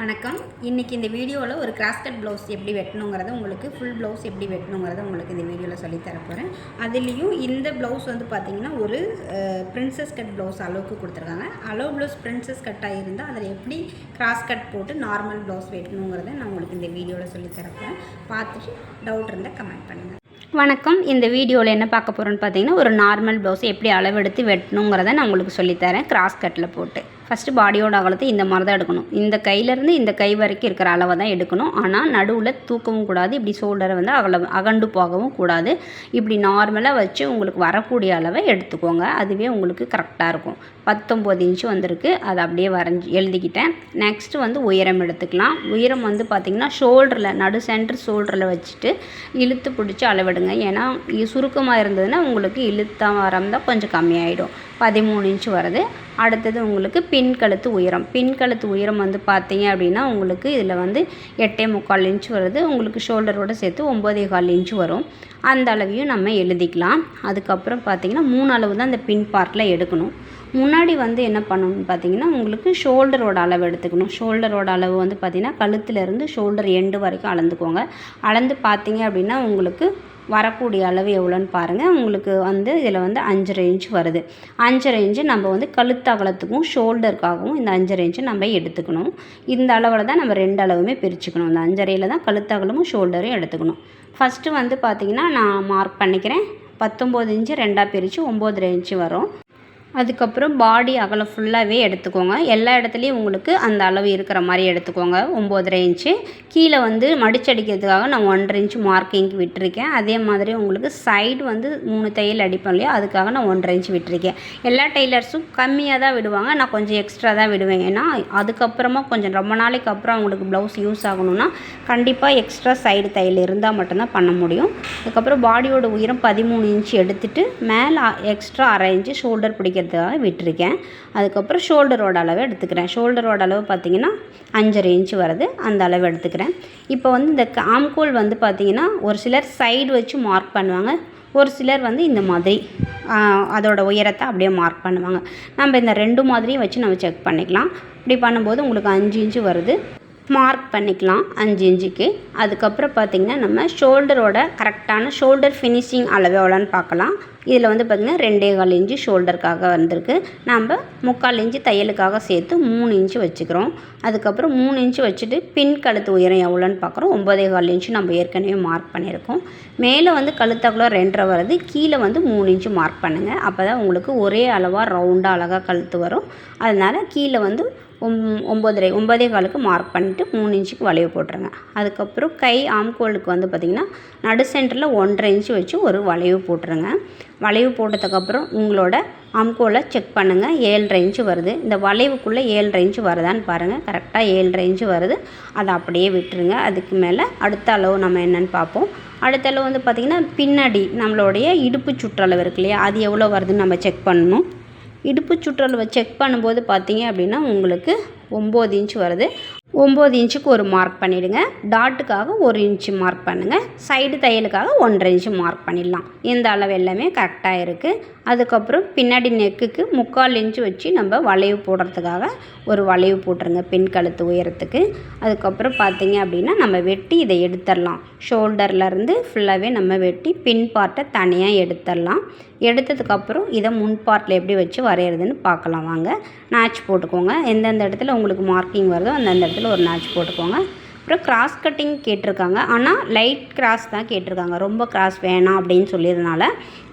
வணக்கம். இன்றைக்கி இந்த வீடியோவில் ஒரு கிராஸ்கட் ப்ளவுஸ் எப்படி வெட்டணுங்கிறத உங்களுக்கு ஃபுல் ப்ளவுஸ் எப்படி வெட்டணுங்கிறத உங்களுக்கு இந்த வீடியோவில் சொல்லித் அதுலேயும் இந்த ப்ளவுஸ் வந்து பார்த்திங்கன்னா ஒரு பிரின்சஸ் கட் ப்ளவுஸ் அளவுக்கு கொடுத்துருக்காங்க. அளவு ப்ளவுஸ் பிரின்சஸ் கட்டாக இருந்தால் அதில் எப்படி கிராஸ் கட் போட்டு நார்மல் ப்ளவுஸ் வெட்டணுங்கிறத நான் உங்களுக்கு இந்த வீடியோவில் சொல்லித் பார்த்துட்டு டவுட் இருந்தால் கமெண்ட் பண்ணுங்கள் வணக்கம். இந்த வீடியோவில் என்ன பார்க்க போகிறோன்னு பார்த்தீங்கன்னா ஒரு நார்மல் ப்ளவுஸ் எப்படி அளவெடுத்து வெட்டணுங்கிறத நான் உங்களுக்கு சொல்லித்தரேன் கிராஸ் கட்டில் போட்டு. ஃபஸ்ட்டு பாடியோட அகலத்தை இந்த மாதிரி தான் எடுக்கணும். இந்த கையிலேருந்து இந்த கை வரைக்கும் இருக்கிற அளவை தான் எடுக்கணும். ஆனால் நடுவில் தூக்கவும் கூடாது. இப்படி ஷோல்டரை வந்து அகல அகண்டு போகவும் கூடாது. இப்படி நார்மலாக வச்சு உங்களுக்கு வரக்கூடிய அளவை எடுத்துக்கோங்க. அதுவே உங்களுக்கு கரெக்டாக இருக்கும். பத்தொம்போது இன்ச்சு வந்திருக்கு. அதை அப்படியே வரைஞ்சி எழுதிக்கிட்டேன். நெக்ஸ்ட்டு வந்து உயரம் எடுத்துக்கலாம். உயரம் வந்து பார்த்திங்கன்னா ஷோல்டரில் நடு சென்டர் ஷோல்டரில் வச்சுட்டு இழுத்து பிடிச்சி அளவிடுங்க. ஏன்னா சுருக்கமாக இருந்ததுன்னா உங்களுக்கு இழுத்தா தான் கொஞ்சம் கம்மியாயிடும். பதிமூணு இன்ச்சு வருது. அடுத்தது உங்களுக்கு பின் கழுத்து உயரம். பின் கழுத்து உயரம் வந்து பார்த்தீங்க அப்படின்னா உங்களுக்கு இதில் வந்து எட்டே முக்கால் இன்ச் வருது. உங்களுக்கு ஷோல்டரோடு சேர்த்து ஒம்போதே கால் இன்ச் வரும். அந்த அளவையும் நம்ம எழுதிக்கலாம். அதுக்கப்புறம் பார்த்திங்கன்னா மூணு அளவு தான் அந்த பின் பார்ட்டில் எடுக்கணும். முன்னாடி வந்து என்ன பண்ணணும்னு பார்த்தீங்கன்னா உங்களுக்கு ஷோல்டரோட அளவு எடுத்துக்கணும். ஷோல்டரோட அளவு வந்து பார்த்திங்கன்னா கழுத்துலேருந்து ஷோல்டர் எண்டு வரைக்கும் அளந்துக்கோங்க. அளந்து பார்த்தீங்க அப்படின்னா உங்களுக்கு வரக்கூடிய அளவு எவ்வளோன்னு பாருங்கள் உங்களுக்கு வந்து இதில் வந்து அஞ்சரை இன்ச் வருது. அஞ்சரை இன்ச்சு நம்ம வந்து கழுத்து அகலத்துக்கும் ஷோல்டருக்காகவும் இந்த அஞ்சரை இன்ச்சு நம்ம எடுத்துக்கணும். இந்த அளவில் தான் நம்ம ரெண்டு அளவுமே பிரிச்சுக்கணும். இந்த அஞ்சரையில் தான் கழுத்து அகலமும் ஷோல்டரும் எடுத்துக்கணும். ஃபஸ்ட்டு வந்து பார்த்திங்கன்னா நான் மார்க் பண்ணிக்கிறேன். பத்தொம்போது இன்ச்சு ரெண்டாக பிரித்து ஒம்போதரை இன்ச்சு வரும். அதுக்கப்புறம் பாடி அகலம் ஃபுல்லாகவே எடுத்துக்கோங்க. எல்லா இடத்துலையும் உங்களுக்கு அந்த அளவு இருக்கிற மாதிரி எடுத்துக்கோங்க. ஒம்போதரை இன்ச்சு கீழே வந்து மடிச்சடிக்கிறதுக்காக நான் ஒன்றரை இன்ச்சு மார்க்கிங்க்கு விட்டுருக்கேன். அதே மாதிரி உங்களுக்கு சைடு வந்து மூணு தையல் அடிப்போம் இல்லையா? அதுக்காக நான் ஒன்றரை இன்ச்சு விட்டுருக்கேன். எல்லா டெய்லர்ஸும் கம்மியாக தான் விடுவாங்க. நான் கொஞ்சம் எக்ஸ்ட்ரா தான் விடுவேன். ஏன்னா அதுக்கப்புறமா கொஞ்சம் ரொம்ப நாளைக்கு அப்புறம் அவங்களுக்கு ப்ளவுஸ் யூஸ் ஆகணும்னா கண்டிப்பாக எக்ஸ்ட்ரா சைடு தையல் இருந்தால் மட்டும்தான் பண்ண முடியும். அதுக்கப்புறம் பாடியோட உயரம் பதிமூணு இன்ச்சு எடுத்துகிட்டு மேலே எக்ஸ்ட்ரா அரை இன்ச்சு ஷோல்டர் பிடிக்கிறதுக்காக விட்டுருக்கேன். அதுக்கப்புறம் ஷோல்டரோட அளவு எடுத்துக்கிறேன். ஷோல்டரோட அளவு பார்த்தீங்கன்னா அஞ்சரை இன்ச்சு வருது. அந்த அளவு எடுத்துக்கிறேன். இப்போ வந்து இந்த ஆம்கோல் வந்து பார்த்திங்கன்னா ஒரு சிலர் சைடு வச்சு மார்க் பண்ணுவாங்க. ஒரு சிலர் வந்து இந்த மாதிரி அதோட உயரத்தை அப்படியே மார்க் பண்ணுவாங்க. நம்ம இந்த ரெண்டு மாதிரியும் வச்சு நம்ம செக் பண்ணிக்கலாம். இப்படி பண்ணும்போது உங்களுக்கு அஞ்சு இன்ச்சு வருது. மார்க் பண்ணிக்கலாம் அஞ்சு இன்ச்சுக்கு. அதுக்கப்புறம் பார்த்திங்கன்னா நம்ம ஷோல்டரோட கரெக்டான ஷோல்டர் ஃபினிஷிங் அளவு எவ்வளோன்னு பார்க்கலாம். இதில் வந்து பார்த்திங்கன்னா ரெண்டே கால் இன்ச்சு ஷோல்டருக்காக வந்திருக்கு. நம்ம முக்கால் இன்ச்சு தையலுக்காக சேர்த்து மூணு இன்ச்சு வச்சுக்கிறோம். அதுக்கப்புறம் மூணு இன்ச்சு வச்சுட்டு பின் கழுத்து உயரம் எவ்வளோன்னு பார்க்குறோம். ஒம்பதே கால் இன்ச்சு நம்ம ஏற்கனவே மார்க் பண்ணியிருக்கோம். மேலே வந்து கழுத்தக்குள்ள ரெண்டரை வருது. கீழே வந்து மூணு இன்ச்சு மார்க் பண்ணுங்கள் அப்போ தான் உங்களுக்கு ஒரே அளவாக ரவுண்டாக அழகாக கழுத்து வரும். அதனால் கீழே வந்து ஒம்பதரை ஒம்பதே காலுக்கு மார்க் பண்ணிவிட்டு மூணு இன்ச்சுக்கு வளைவு போட்டுருங்க. அதுக்கப்புறம் கை ஆம்கோலுக்கு வந்து பார்த்திங்கன்னா நடு சென்டரில் ஒன்றரை இன்ச்சு வச்சு ஒரு வளைவு போட்டுருங்க. வளைவு போட்டதுக்கப்புறம் உங்களோட ஆம்கோலை செக் பண்ணுங்கள் ஏழரை இன்ச்சு வருது. இந்த வளைவுக்குள்ளே ஏழரை இன்ச்சு வருதான்னு பாருங்கள் கரெக்டாக ஏழு இன்ச்சு வருது. அதை அப்படியே விட்டுருங்க. அதுக்கு மேலே அடுத்த அளவு நம்ம என்னென்னு பார்ப்போம். அடுத்த அளவு வந்து பார்த்திங்கன்னா பின்னாடி நம்மளுடைய இடுப்பு சுற்றளவு இருக்கு இல்லையா? அது எவ்வளோ வருதுன்னு நம்ம செக் பண்ணணும். இடுப்பு சுற்றளவை செக் பண்ணும்போது பார்த்தீங்க அப்படின்னா உங்களுக்கு ஒம்பது இன்ச் வருது. ஒம்பது இன்ச்சுக்கு ஒரு மார்க் பண்ணிவிடுங்க டாட்டுக்காக ஒரு இன்ச்சு மார்க் பண்ணுங்கள் சைடு தையலுக்காக ஒன்றரை இன்ச்சு மார்க் பண்ணிடலாம். இந்த அளவு எல்லாமே கரெக்டாக இருக்குது அதுக்கப்புறம் பின்னாடி நெக்குக்கு முக்கால் இன்ச்சு வச்சு நம்ம வளைவு போடுறதுக்காக ஒரு வளைவு போட்டுருங்க பின் கழுத்து உயரத்துக்கு. அதுக்கப்புறம் பார்த்தீங்க அப்படின்னா நம்ம வெட்டி இதை எடுத்துடலாம். ஷோல்டர்லேருந்து ஃபுல்லாகவே நம்ம வெட்டி பின் பார்ட்டை தனியாக எடுத்துடலாம். எடுத்ததுக்கப்புறம் இதை முன் பார்ட்டில் எப்படி வச்சு வரைகிறதுன்னு பார்க்கலாம் வாங்க. நாச் போட்டுக்கோங்க. எந்தெந்த இடத்துல உங்களுக்கு மார்க்கிங் வருதோ அந்தந்த இடத்துல ஒரு நாச் போட்டுக்கோங்க. அப்புறம் கிராஸ் கட்டிங் கேட்டிருக்காங்க. ஆனால் லைட் கிராஸ் தான் கேட்டிருக்காங்க. ரொம்ப கிராஸ் வேணாம் அப்படின்னு சொல்லியதுனால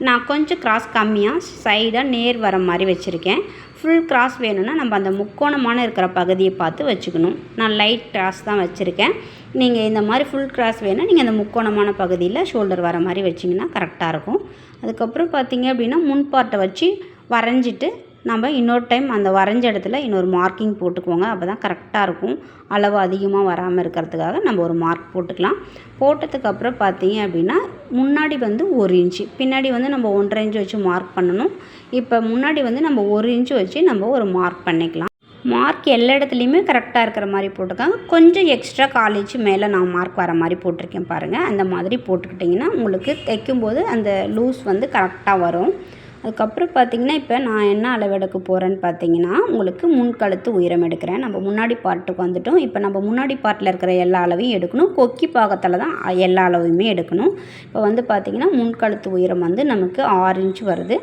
நான் கொஞ்சம் கிராஸ் கம்மியாக சைடாக நேர் வர மாதிரி வச்சுருக்கேன். ஃபுல் கிராஸ் வேணும்னா நம்ம அந்த முக்கோணமான இருக்கிற பகுதியை பார்த்து வச்சுக்கணும். நான் லைட் கிராஸ் தான் வச்சுருக்கேன். நீங்கள் இந்த மாதிரி ஃபுல் கிராஸ் வேணால் நீங்கள் அந்த முக்கோணமான பகுதியில் ஷோல்டர் வர மாதிரி வச்சிங்கன்னா கரெக்டாக இருக்கும். அதுக்கப்புறம் பார்த்தீங்க அப்படின்னா முன் பார்ட்டை வச்சு வரைஞ்சிட்டு நம்ம இன்னொரு டைம் அந்த வரைஞ்ச இடத்துல இன்னொரு மார்க்கிங் போட்டுக்குவோங்க. அப்போ தான் கரெக்டாக இருக்கும். அளவு அதிகமாக வராமல் இருக்கிறதுக்காக நம்ம ஒரு மார்க் போட்டுக்கலாம். போட்டதுக்கப்புறம் பார்த்தீங்க அப்படின்னா முன்னாடி வந்து ஒரு இன்ச்சு பின்னாடி வந்து நம்ம ஒன்றரை இன்ச்சு வச்சு மார்க் பண்ணணும். இப்போ முன்னாடி வந்து நம்ம ஒரு இன்ச்சு வச்சு நம்ம ஒரு மார்க் பண்ணிக்கலாம். மார்க் எல்லா இடத்துலையுமே கரெக்டாக இருக்கிற மாதிரி போட்டிருக்காங்க. கொஞ்சம் எக்ஸ்ட்ரா காலேஜ் மேலே நான் மார்க் வர மாதிரி போட்டிருக்கேன் பாருங்கள் அந்த மாதிரி போட்டுக்கிட்டிங்கன்னா உங்களுக்கு தைக்கும்போது அந்த லூஸ் வந்து கரெக்டாக வரும். அதுக்கப்புறம் பார்த்தீங்கன்னா இப்போ நான் என்ன அளவு எடுக்க போகிறேன்னு பார்த்தீங்கன்னா உங்களுக்கு முன் கழுத்து உயரம் எடுக்கிறேன். நம்ம முன்னாடி பார்ட்டுக்கு வந்துட்டோம். இப்போ நம்ம முன்னாடி பார்ட்டில் இருக்கிற எல்லா அளவையும் எடுக்கணும். கொக்கி பாகத்தில் தான் எல்லா அளவையுமே எடுக்கணும். இப்போ வந்து பார்த்திங்கன்னா முன் கழுத்து உயரம் வந்து நமக்கு ஆறு இன்ச்சு வருது.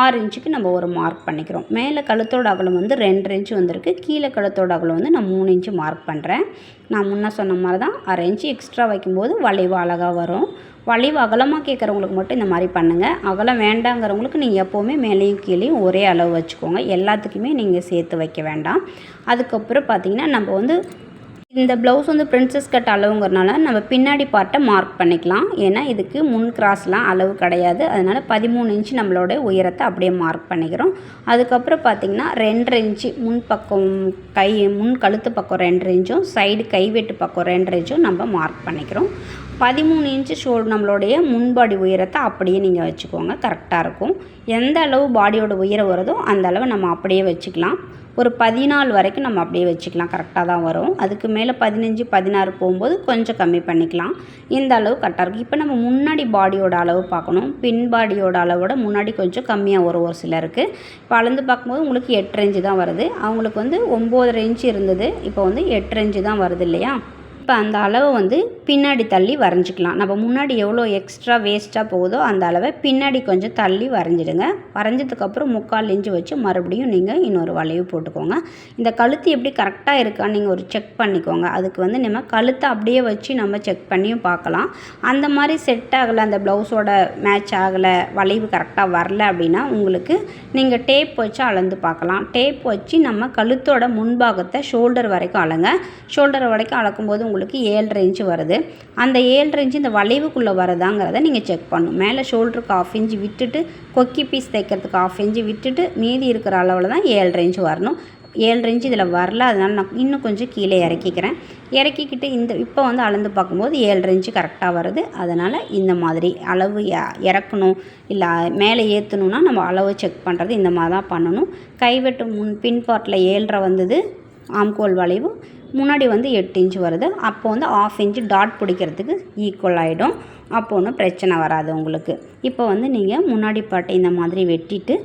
ஆறு இன்ச்சுக்கு நம்ம ஒரு மார்க் பண்ணிக்கிறோம். மேலே கழுத்தோட அகலம் வந்து ரெண்டு இன்ச்சு வந்திருக்கு. கீழே கழுத்தோட அகலம் வந்து நான் மூணு இன்ச்சு மார்க் பண்ணுறேன் நான் முன்னே சொன்ன மாதிரி தான் அரை இன்ச்சு எக்ஸ்ட்ரா வைக்கும்போது வளைவு அழகாக வரும். வளைவு அகலமாக கேட்குறவங்களுக்கு மட்டும் இந்த மாதிரி பண்ணுங்கள் அகலம் வேண்டாங்கிறவங்களுக்கு நீங்கள் எப்போவுமே மேலேயும் கீழேயும் ஒரே அளவு வச்சுக்கோங்க. எல்லாத்துக்குமே நீங்கள் சேர்த்து வைக்க வேண்டாம். அதுக்கப்புறம் பார்த்தீங்கன்னா நம்ம வந்து இந்த ப்ளவுஸ் வந்து பிரின்சஸ் கட் அளவுங்கிறனால நம்ம பின்னாடி பார்ட்டை மார்க் பண்ணிக்கலாம். ஏன்னா இதுக்கு முன் கிராஸ்லாம் அளவு கிடையாது. அதனால் பதிமூணு இன்ச்சு நம்மளோட உயரத்தை அப்படியே மார்க் பண்ணிக்கிறோம். அதுக்கப்புறம் பார்த்திங்கன்னா ரெண்டரை இன்ச்சு முன் பக்கம் கை முன் கழுத்து பக்கம் ரெண்டரை இன்ச்சும் சைடு கைவெட்டு பக்கம் ரெண்டரை இன்ச்சும் நம்ம மார்க் பண்ணிக்கிறோம். பதிமூணு இன்ச்சு ஷோல் நம்மளுடைய முன்பாடி உயரத்தை அப்படியே நீங்கள் வச்சுக்கோங்க. கரெக்டாக இருக்கும். எந்த அளவு பாடியோட உயரம் வருதோ அந்த அளவு நம்ம அப்படியே வச்சுக்கலாம். ஒரு பதினாலு வரைக்கும் நம்ம அப்படியே வச்சுக்கலாம். கரெக்டாக தான் வரும். அதுக்கு மேலே பதினஞ்சு பதினாறு போகும்போது கொஞ்சம் கம்மி பண்ணிக்கலாம். இந்த அளவு கரெக்டாக இருக்கும். இப்போ நம்ம முன்னாடி பாடியோட அளவு பார்க்கணும். பின் பாடியோட அளவோட முன்னாடி கொஞ்சம் கம்மியாக வரும் ஒரு சிலருக்கு. இப்போ அளந்து பார்க்கும்போது உங்களுக்கு எட்டு ரேஞ்சு தான் வருது. அவங்களுக்கு வந்து ஒம்பது இன்ச்சு இருந்தது. இப்போ வந்து எட்டு ரேஞ்சு தான் வருது இல்லையா? இப்போ அந்த அளவை வந்து பின்னாடி தள்ளி வரைஞ்சிக்கலாம். நம்ம முன்னாடி எவ்வளோ எக்ஸ்ட்ரா வேஸ்ட்டாக போகுதோ அந்த அளவை பின்னாடி கொஞ்சம் தள்ளி வரைஞ்சிடுங்க. வரைஞ்சதுக்கப்புறம் முக்கால் இன்ச்சு வச்சு மறுபடியும் நீங்கள் இன்னொரு வளைவு போட்டுக்கோங்க. இந்த கழுத்து எப்படி கரெக்டாக இருக்கான்னு நீங்கள் ஒரு செக் பண்ணிக்கோங்க. அதுக்கு வந்து நம்ம கழுத்தை அப்படியே வச்சு நம்ம செக் பண்ணியும் பார்க்கலாம். அந்த மாதிரி செட் ஆகலை அந்த ப்ளவுஸோட மேட்ச் ஆகலை வளைவு கரெக்டாக வரல அப்படின்னா உங்களுக்கு நீங்கள் டேப் வச்சு அளந்து பார்க்கலாம். டேப் வச்சு நம்ம கழுத்தோட முன்பாகத்தை ஷோல்டர் வரைக்கும் அளங்க. ஷோல்டர் வரைக்கும் அளக்கும்போது உங்களுக்கு ஏழரை இன்ச்சு வருது. அந்த ஏழரை இன்ச்சு இந்த வளைவுக்குள்ளே வரதாங்கிறத நீங்கள் செக் பண்ணணும் மேலே ஷோல்டருக்கு ஆஃப் இன்ச்சு விட்டுட்டு கொக்கி பீஸ் தைக்கிறதுக்கு ஆஃப் இன்ச்சு விட்டுட்டு மீதி இருக்கிற அளவில் தான் ஏழரை இன்ச்சு வரணும். ஏழரை இன்ச்சு இதில் வரல அதனால் நான் இன்னும் கொஞ்சம் கீழே இறக்கிக்கிறேன். இறக்கிக்கிட்டு இந்த இப்போ வந்து அளந்து பார்க்கும்போது ஏழரை இன்ச்சு கரெக்டாக வருது. அதனால் இந்த மாதிரி அளவு இறக்கணும். இல்லை மேலே ஏற்றணுன்னா நம்ம அளவு செக் பண்ணுறது இந்த மாதிரி தான் பண்ணணும். கைவெட்டு முன் பின் பார்ட்டில் ஏழரை வந்தது. ஆம்கோல் வளைவு முன்னாடி வந்து எட்டு இன்ச்சு வருது. அப்போ வந்து ஆஃப் இன்ச்சு டாட் பிடிக்கிறதுக்கு ஈக்குவல் ஆகிடும் அப்போ ஒன்றும் பிரச்சனை வராது உங்களுக்கு. இப்போ வந்து நீங்கள் முன்னாடி பாட்டை இந்த மாதிரி வெட்டிட்டு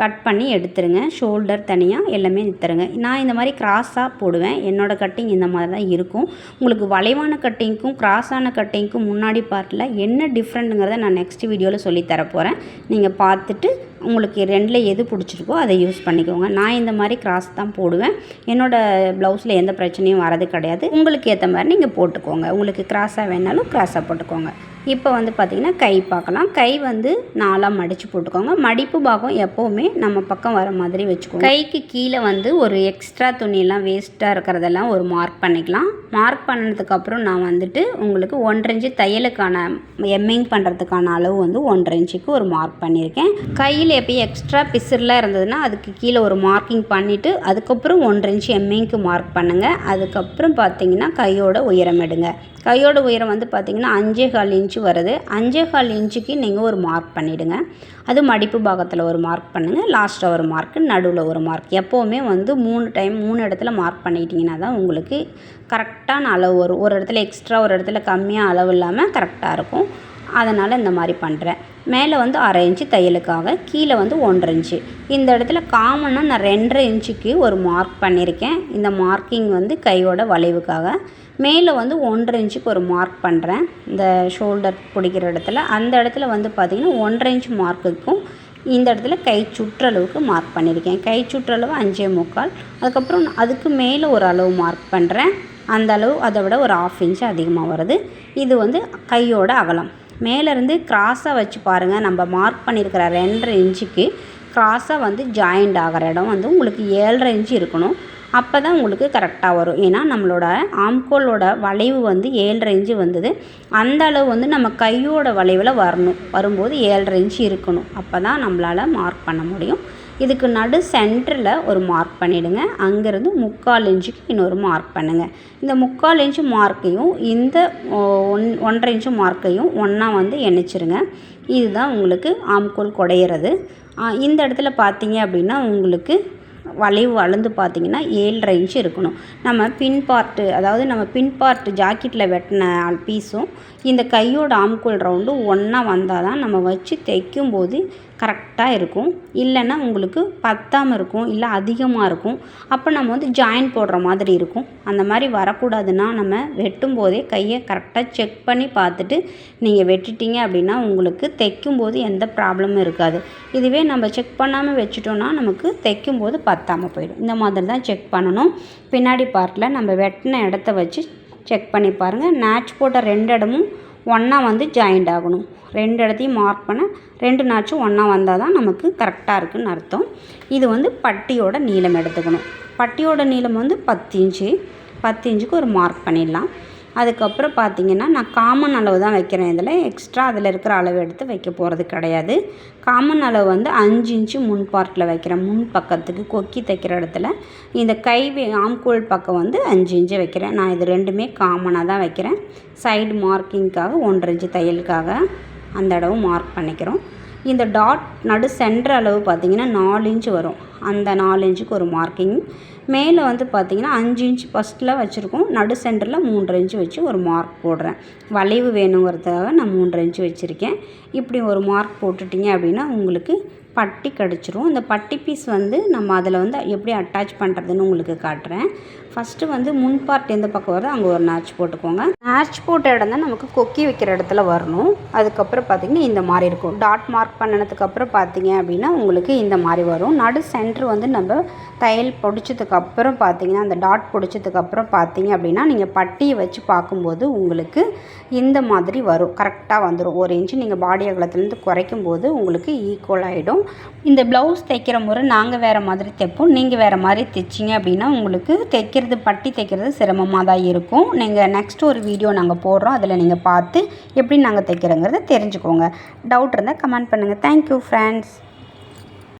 கட் பண்ணி எடுத்துருங்க. ஷோல்டர் தனியாக எல்லாமே எடுத்துருங்க நான் இந்த மாதிரி க்ராஸாக போடுவேன். என்னோடய கட்டிங் இந்த மாதிரி தான் இருக்கும். உங்களுக்கு வளைவான கட்டிங்க்கும் கிராஸான கட்டிங்க்கும் முன்னாடி பார்ட்டில் என்ன டிஃப்ரெண்ட்டுங்கிறத நான் நெக்ஸ்ட் வீடியோவில் சொல்லித்தர போகிறேன் நீங்கள் பார்த்துட்டு உங்களுக்கு ரெண்டில் எது பிடிச்சிருக்கோ அதை யூஸ் பண்ணிக்கோங்க. நான் இந்த மாதிரி கிராஸ் தான் போடுவேன். என்னோடய ப்ளவுஸில் எந்த பிரச்சனையும் வரது கிடையாது. உங்களுக்கு ஏற்ற மாதிரி நீங்கள் போட்டுக்கோங்க. உங்களுக்கு கிராஸாக வேணாலும் கிராஸாக போட்டுக்கோங்க. இப்போ வந்து பார்த்திங்கன்னா கை பார்க்கலாம். கை வந்து நாலாக மடித்து போட்டுக்கோங்க. மடிப்பு பாகம் எப்போவுமே நம்ம பக்கம் வர மாதிரி வச்சுக்கோங்க. கைக்கு கீழே வந்து ஒரு எக்ஸ்ட்ரா துணியெல்லாம் வேஸ்ட்டாக இருக்கிறதெல்லாம் ஒரு மார்க் பண்ணிக்கலாம். மார்க் பண்ணதுக்கப்புறம் நான் வந்துட்டு உங்களுக்கு ஒன்றரை இன்ச்சு தையலுக்கான எம்மிங் பண்ணுறதுக்கான அளவு வந்து ஒன்றரை இன்ச்சுக்கு ஒரு மார்க் பண்ணியிருக்கேன். கையில் எப்பயும் எக்ஸ்ட்ரா பிசுரெலாம் இருந்ததுன்னா அதுக்கு கீழே ஒரு மார்க்கிங் பண்ணிவிட்டு அதுக்கப்புறம் ஒன்றரை இன்ச்சு எம்மிங்க்கு மார்க் பண்ணுங்கள் அதுக்கப்புறம் பார்த்தீங்கன்னா கையோட உயரம் எடுங்க. கையோட உயரம் வந்து பார்த்திங்கன்னா அஞ்சே கால் இன்ச்சு வருது அஞ்சே கால் இன்ச்சுக்கு நீங்கள் ஒரு மார்க் பண்ணிவிடுங்க அது மடிப்பு பாகத்தில் ஒரு மார்க் பண்ணுங்கள் லாஸ்ட்டில் ஒரு மார்க்கு நடுவில் ஒரு மார்க். எப்போவுமே வந்து மூணு டைம் மூணு இடத்துல மார்க் பண்ணிட்டீங்கன்னா தான் உங்களுக்கு கரெக்டான அளவு வரும். ஒரு இடத்துல எக்ஸ்ட்ரா ஒரு இடத்துல கம்மியாக அளவு இல்லாமல் கரெக்டாக இருக்கும். அதனால் இந்த மாதிரி பண்ணுறேன் மேலே வந்து அரை இன்ச்சு தையலுக்காக கீழே வந்து ஒன்றரை இன்ச்சு. இந்த இடத்துல காமனாக நான் ரெண்டரை இன்ச்சுக்கு ஒரு மார்க் பண்ணியிருக்கேன் இந்த மார்க்கிங் வந்து கையோட வளைவுக்காக. மேலே வந்து ஒன்றரை இன்ச்சுக்கு ஒரு மார்க் பண்ணுறேன் இந்த ஷோல்டர் பிடிக்கிற இடத்துல. அந்த இடத்துல வந்து பார்த்திங்கன்னா ஒன்றரை இன்ச் மார்க்குக்கும் இந்த இடத்துல கை சுற்றளவுக்கு மார்க் பண்ணியிருக்கேன் கை சுற்றளவு அஞ்சே முக்கால். அதுக்கப்புறம் அதுக்கு மேலே ஒரு அளவு மார்க் பண்ணுறேன் அந்த அளவு அதை விட ஒரு ஆஃப் இன்ச் அதிகமாக வருது. இது வந்து கையோட அகலம். மேலேருந்து க்ராஸாக வச்சு பாருங்கள் நம்ம மார்க் பண்ணியிருக்கிற ரெண்டரை இன்ச்சுக்கு க்ராஸாக வந்து ஜாயிண்ட் ஆகிற இடம் வந்து உங்களுக்கு ஏழரை இன்ச்சு இருக்கணும். அப்போ தான் உங்களுக்கு கரெக்டாக வரும். ஏன்னா நம்மளோட ஆம்கோலோட வளைவு வந்து ஏழரை இன்ச்சு வந்தது. அந்த அளவு வந்து நம்ம கையோட வளைவில் வரணும். வரும்போது ஏழரை இன்ச்சு இருக்கணும். அப்போ தான் நம்மளால் மார்க் பண்ண முடியும். இதுக்கு நடு சென்டரில் ஒரு மார்க் பண்ணிவிடுங்க அங்கேருந்து முக்கால் இன்ச்சுக்கு இன்னொரு மார்க் பண்ணுங்கள் இந்த முக்கால் இன்ச்சு மார்க்கையும் இந்த ஒன் ஒன்றரை இன்ச்சு மார்க்கையும் ஒன்றா வந்து இணைச்சிருங்க. இதுதான் உங்களுக்கு ஆம்கோல் குடையிறது. இந்த இடத்துல பார்த்தீங்க அப்படின்னா உங்களுக்கு வளைவு அளந்து பார்த்தீங்கன்னா ஏழரை இன்ச்சு இருக்கணும். நம்ம பின் பார்ட்டு அதாவது நம்ம பின் பார்ட்டு ஜாக்கெட்டில் வெட்டின பீஸும் இந்த கையோட ஆம்கோல் ரவுண்டும் ஒன்றா வந்தால் தான் நம்ம வச்சு தைக்கும்போது கரெக்டாக இருக்கும். இல்லைன்னா உங்களுக்கு பத்தாமல் இருக்கும் இல்லை அதிகமாக இருக்கும். அப்போ நம்ம வந்து ஜாயின் போடுற மாதிரி இருக்கும். அந்த மாதிரி வரக்கூடாதுன்னா நம்ம வெட்டும் போதே கையை கரெக்டாக செக் பண்ணி பார்த்துட்டு நீங்கள் வெட்டிட்டீங்க அப்படின்னா உங்களுக்கு தைக்கும்போது எந்த ப்ராப்ளமும் இருக்காது. இதுவே நம்ம செக் பண்ணாமல் வச்சுட்டோன்னா நமக்கு தைக்கும்போது பத்தாமல் போயிடும். இந்த மாதிரி தான் செக் பண்ணணும். பின்னாடி பார்ட்டில் நம்ம வெட்டின இடத்த வச்சு செக் பண்ணி பாருங்கள் நேச் போட்ட ரெண்டு இடமும் ஒன்றா வந்து ஜாயிண்ட் ஆகணும். ரெண்டு இடத்தையும் மார்க் பண்ண ரெண்டு நாச்சும் ஒன்றா வந்தால் தான் நமக்கு கரெக்டாக இருக்குன்னு அர்த்தம். இது வந்து பட்டியோட நீளம் எடுத்துக்கணும். பட்டியோட நீளம் வந்து பத்து இன்ச்சு. பத்து இன்ச்சுக்கு ஒரு மார்க் பண்ணிடலாம். அதுக்கப்புறம் பார்த்தீங்கன்னா நான் காமன் அளவு தான் வைக்கிறேன் இதில். எக்ஸ்ட்ரா அதில் இருக்கிற அளவு எடுத்து வைக்க போகிறது கிடையாது. காமன் அளவு வந்து அஞ்சு இன்ச்சு முன் பார்ட்டில் வைக்கிறேன். முன் பக்கத்துக்கு கொக்கி தைக்கிற இடத்துல. இந்த கை ஆம்கோல் பக்கம் வந்து அஞ்சு இன்ச்சு வைக்கிறேன். நான் இது ரெண்டுமே காமனாக தான் வைக்கிறேன். சைடு மார்க்கிங்க்காக ஒன்றரை இன்ச்சு தையலுக்காக அந்த இடவும் மார்க் பண்ணிக்கிறோம். இந்த டாட் நடு சென்டர் அளவு பார்த்திங்கன்னா நாலு இன்ச்சு வரும். அந்த நாலு இன்ச்சுக்கு ஒரு மார்க்கிங் மேலே வந்து பார்த்திங்கன்னா அஞ்சு இன்ச் ஃபஸ்ட்டில் வச்சுருக்கோம். நடு சென்டரில் மூன்றரை இன்ச்சு வச்சு ஒரு மார்க் போடுறேன். வளைவு வேணுங்கிறதுக்காக நான் மூன்றரை இன்ச்சு வச்சுருக்கேன். இப்படி ஒரு மார்க் போட்டுட்டிங்க அப்படின்னா உங்களுக்கு பட்டி கிடச்சிரும். இந்த பட்டி பீஸ் வந்து நம்ம அதில் வந்து எப்படி அட்டாச் பண்ணுறதுன்னு உங்களுக்கு காட்டுறேன். ஃபஸ்ட்டு வந்து முன் பார்ட் எந்த பக்கம் வருதோ அங்கே ஒரு நாச் போட்டுக்கோங்க. நாச் போட்ட இடம் தான் நமக்கு கொக்கி வைக்கிற இடத்துல வரணும். அதுக்கப்புறம் பார்த்திங்கன்னா இந்த மாதிரி இருக்கும். டாட் மார்க் பண்ணினதுக்கப்புறம் பார்த்தீங்க அப்படின்னா உங்களுக்கு இந்த மாதிரி வரும். நடு சென்டர் வந்து நம்ம தையல் பிடிச்சதுக்கப்புறம் பார்த்தீங்கன்னா அந்த டாட் பிடிச்சதுக்கப்புறம் பார்த்தீங்க அப்படின்னா நீங்கள் பட்டியை வச்சு பார்க்கும்போது உங்களுக்கு இந்த மாதிரி வரும். கரெக்டாக வந்துடும் ஒரு இன்ச்சு நீங்கள் பாடி அகலத்துலேருந்து குறைக்கும் போது உங்களுக்கு ஈக்குவல் ஆகிடும் இந்த ப்ளவுஸ் தைக்கிற முறை நாங்கள் வேறு மாதிரி தைப்போம். நீங்கள் வேறு மாதிரி தைச்சிங்க அப்படின்னா உங்களுக்கு தைக்கிறது பட்டி தைக்கிறது சிரமமாக தான் இருக்கும். நீங்கள் நெக்ஸ்ட் ஒரு வீடியோ நாங்கள் போடுறோம். அதில் நீங்கள் பார்த்து எப்படி நாங்கள் தைக்கிறோங்கிறத தெரிஞ்சுக்கோங்க. டவுட் இருந்தால் கமெண்ட் பண்ணுங்கள் தேங்க்யூ ஃப்ரெண்ட்ஸ்